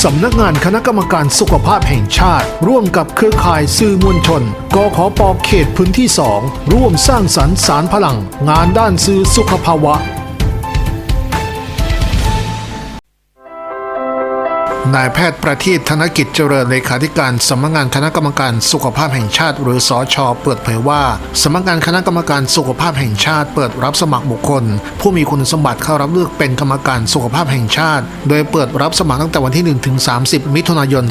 สำนักงานคณะกรรมการสุขภาพแห่งชาติ ร่วมกับเครือข่ายสื่อมวลชนกขอปอเขตพื้นที่ 2 ร่วมสร้างสรรค์สารพลัง งานด้านสื่อสุขภาวะ นายแพทย์ประทีปธนกิจเจริญเลขาธิการสำนักงานคณะกรรมการสุขภาพแห่งชาติ หรือสอชอเปิดเผยว่าสำนักงานคณะกรรมการสุขภาพแห่งชาติ เปิดรับสมัครบุคคล ผู้มีคุณสมบัติเข้ารับเลือกเป็นกรรมการสุขภาพแห่งชาติ โดยเปิดรับสมัครตั้งแต่วันที่1ถึง30 มิถุนายน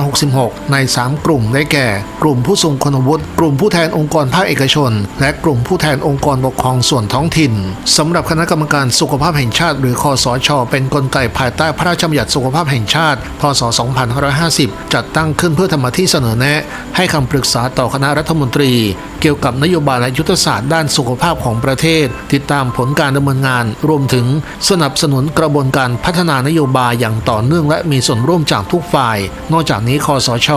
2566 ใน 3 กลุ่มได้แก่ กลุ่มผู้ทรงคุณวุฒิกลุ่มผู้แทนองค์กรภาคเอกชน และกลุ่มผู้แทนองค์กรปกครองส่วนท้องถิ่นสำหรับคณะกรรมการสุขภาพแห่งชาติ หรือคอสชเป็นกลไกภายใต้พระราชบัญญัติสุขภาพแห่งชาติพศ 2550 จัดตั้งขึ้นเพื่อทำหน้าที่เสนอแนะ ให้คำปรึกษาต่อคณะรัฐมนตรี เกี่ยวกับนโยบายและยุทธศาสตร์ด้านสุขภาพของประเทศ ติดตามผลการดำเนินงาน รวมถึงสนับสนุนกระบวนการพัฒนานโยบายอย่างต่อเนื่องและมีส่วนร่วมจากทุกฝ่าย นอกจากนี้คอสช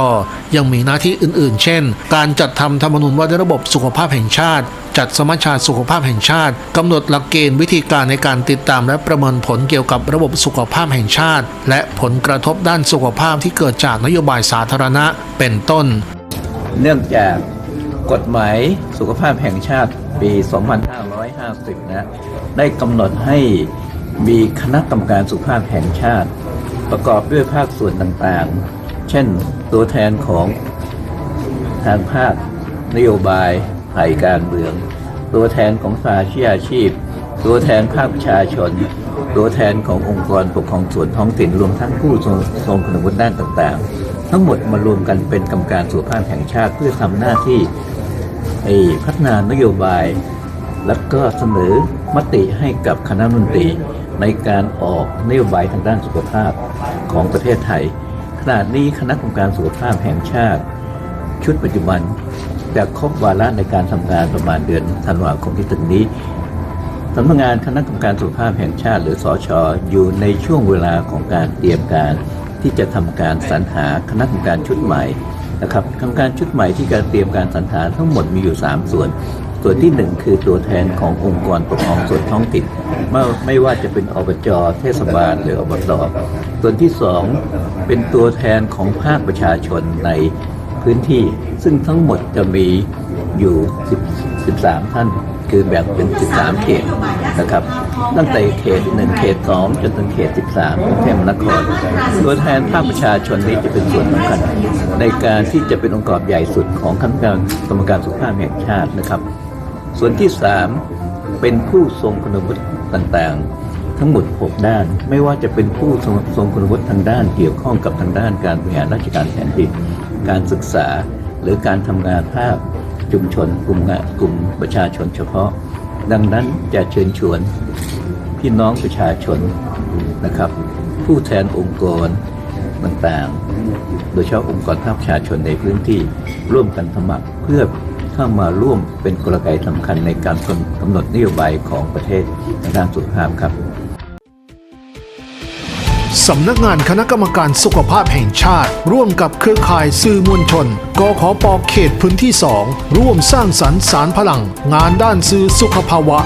ยังมีหน้าที่อื่น ๆ เช่น การจัดทำธรรมนูญว่าด้วยระบบสุขภาพแห่งชาติจัดสมัชชาสุขภาพแห่งชาติกำหนดหลักเกณฑ์วิธีการในการติดตามและประเมินผลเกี่ยวกับระบบสุขภาพแห่งชาติ และผลกระทบด้านสุขภาพที่เกิดจากนโยบายสาธารณะเป็นต้น เนื่องจากกฎหมายสุขภาพแห่งชาติปี 2550 นะ ได้กำหนดให้มีคณะกรรมการสุขภาพแห่งชาติ ประกอบด้วยภาคส่วนต่างๆ เช่นตัวแทนของทางภาคนโยบาย ภัยการเมือง ตัวแทนของสาชีอาชีพ ตัวแทนภาคประชาชน ตัวแทนขององค์กรปกครองส่วนท้องถิ่นรวมทั้งผู้ทรงทรงคุณวุฒิด้านต่างๆ ทั้งหมดมารวมกันเป็นกรรมการสุขภาพแห่งชาติเพื่อทำหน้าที่พัฒนานโยบาย แล้วก็เสนอมติให้กับคณะมนตรีในการออกนโยบายทางด้านสุขภาพของประเทศไทย ขณะนี้คณะกรรมการสุขภาพแห่งชาติ ชุดปัจจุบัน จะครบวาระในการทำงานประมาณเดือนธันวาคมที่ถึงนี้สำนักงานคณะกรรมการสุขภาพแห่งชาติหรือสอชออยู่ในช่วงเวลาของการเตรียมการที่จะทำการสรรหาคณะกรรมการชุดใหม่นะครับกรรมการชุดใหม่ที่การเตรียมการสรรหาทั้งหมดมีอยู่ 3 ส่วน ส่วนที่ 1 คือตัวแทนขององค์กรปกครองส่วนท้องถิ่นไม่ไม่ว่าจะเป็นอบจเทศบาลหรืออบตส่วนที่ 2 เป็นตัวแทนของภาคประชาชนใน พื้นที่ ซึ่งทั้งหมดจะมีอยู่10 13ท่าน คือแบ่งเป็น 13 เขตนะครับ ตั้งแต่เขต 1 เขต 2 จนถึงเขต 13กรุงเทพมหานคร ตัวแทนภาคประชาชนนี้จะเป็นส่วนสำคัญในการที่จะเป็นองค์กรใหญ่สุดของคณะกรรมการกรรมการสุขภาพแห่งชาตินะครับ ส่วนที่ 3 เป็นผู้ทรงคุณวุฒิต่างๆทั้งหมด 6 ด้าน ไม่ว่าจะเป็นผู้ทรงทรงคุณวุฒิทางด้านเกี่ยวข้องกับทางด้านการบริหารราชการแผ่นดิน การศึกษาหรือการทำงานภาคชุมชนกลุ่มกลุ่มประชาชนเฉพาะ ดังนั้นจะเชิญชวนพี่น้องประชาชนนะครับ ผู้แทนองค์กรต่างๆ โดยเฉพาะองค์กรภาคประชาชนในพื้นที่ร่วมกันสมัครเพื่อเข้ามาร่วมเป็นกลไกสำคัญในการกำหนดนโยบายของประเทศในด้านสุขภาพครับ สำนักงานคณะกรรมการสุขภาพแห่งชาติ ร่วมกับเครือข่ายสื่อมวลชนกขอปอเขตพื้นที่ 2 ร่วมสร้างสรรค์สารพลัง งานด้านสื่อสุขภาวะ